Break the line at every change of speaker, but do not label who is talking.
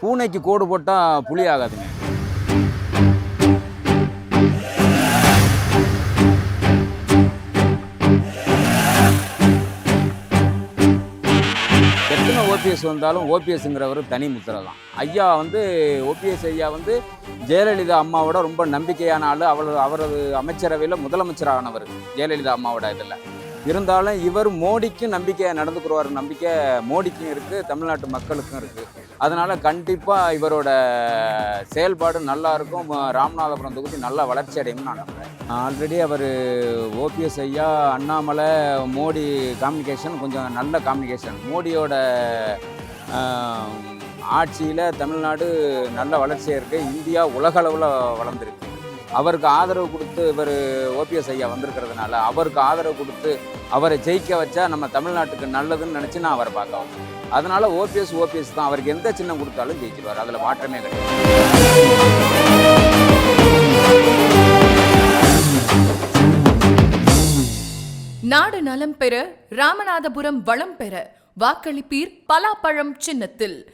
பூனைக்கு கோடு போட்டால் புலி ஆகாதுங்க. எத்தனை ஓபிஎஸ் வந்தாலும் ஓபிஎஸ்ங்கிறவர் தனி முத்திரை தான். ஐயா வந்து ஓபிஎஸ் ஐயா வந்து ஜெயலலிதா அம்மாவோட ரொம்ப நம்பிக்கையான ஆள். அவள் அவரது அமைச்சரவையில் முதலமைச்சரானவர் ஜெயலலிதா அம்மாவோட இதில். இருந்தாலும் இவர் மோடிக்கும் நம்பிக்கை நடந்துக்கிறவர் நம்பிக்கை மோடிக்கும் இருக்குது தமிழ்நாட்டு மக்களுக்கும் இருக்குது அதனால் கண்டிப்பாக இவரோட செயல்பாடு நல்லா இருக்கும். ராமநாதபுரம் தொகுதி நல்லா வளர்ச்சி அடையும்னு நான் நம்புகிறேன் ஆல்ரெடி அவர் ஓபிஎஸ் ஐயா அண்ணாமலை மோடி காம்யூனிகேஷன் கொஞ்சம் நல்ல காம்யூனிகேஷன் மோடியோட ஆட்சியில் தமிழ்நாடு நல்ல வளர்ச்சியாக இருக்குது இந்தியா உலக அளவில் வளர்ந்துருக்கு. அவருக்கு ஆதரவு கொடுத்து இவர் ஓபிஎஸ் ஐயா வந்திருக்கிறதுனால அவருக்கு ஆதரவு கொடுத்து அவரை ஜெயிக்க வச்சா நம்ம தமிழ்நாட்டுக்கு நல்லதுன்னு நினச்சி நான் அவரை பார்க்க அதனால் அதனால ஓபிஎஸ் ஓபிஎஸ் தான். அவருக்கு எந்த சின்னம் கொடுத்தாலும் ஜெயிச்சிருவார் அதில் மாற்றமே கிடையாது.
நாடு நலம் பெற ராமநாதபுரம் வளம் பெற வாக்களிப்பீர் பலாப்பழம் சின்னத்தில்.